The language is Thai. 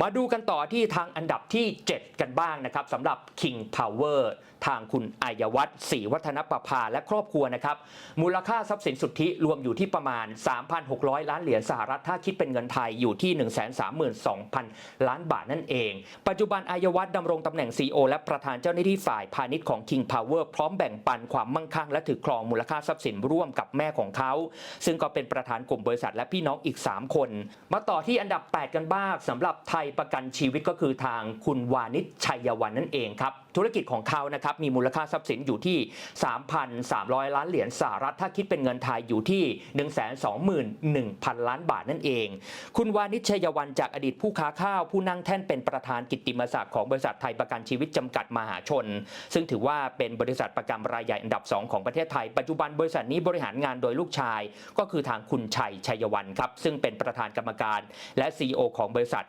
มาดูกันต่อที่ทางอันดับที่ 7 กันบ้างนะครับสำหรับ King Power ทางคุณอายวัฒน์ศรีวัฒนประภาและครอบครัวนะครับ มูลค่าทรัพย์สินสุทธิรวมอยู่ที่ประมาณ 3,600 ล้านเหรียญสหรัฐถ้าคิดเป็นเงินไทยอยู่ที่ 132,000 ล้านบาทนั่นเอง ปัจจุบันอายวัฒน์ดำรงตำแหน่ง CEO และประธานเจ้าหน้าที่ฝ่ายพาณิชย์ของ King Power พร้อมแบ่งปันความมั่งคั่งและถือครองมูลค่าทรัพย์สินร่วมกับแม่ของเขา ซึ่งก็เป็นประธานกลุ่มบริษัทและพี่น้องอีก 3 คน มาต่อที่อันดับ 8 กันบ้างสำหรับไทยประกันชีวิตก็คือทางคุณวานิชชัยวันนั่นเองครับ ธุรกิจของเขานะครับมีมูลค่าทรัพย์สินอยู่ที่ 3,300 ล้านเหรียญสหรัฐ ถ้าคิดเป็นเงินไทยอยู่ที่ 121,000 ล้านบาทนั่นเอง คุณวานิชชัยวันจากอดีตผู้ค้าข้าว ผู้นั่งแท่นเป็นประธานกิตติมศักดิ์ของบริษัทไทยประกันชีวิตจำกัดมหาชน ซึ่งถือว่าเป็นบริษัทประกันรายใหญ่อันดับ 2 ของประเทศไทย ปัจจุบันบริษัทนี้บริหารงานโดยลูกชาย ก็คือทางคุณชัยชัยวันครับซึ่งเป็นประธานกรรมการและ CEO ของบริษัท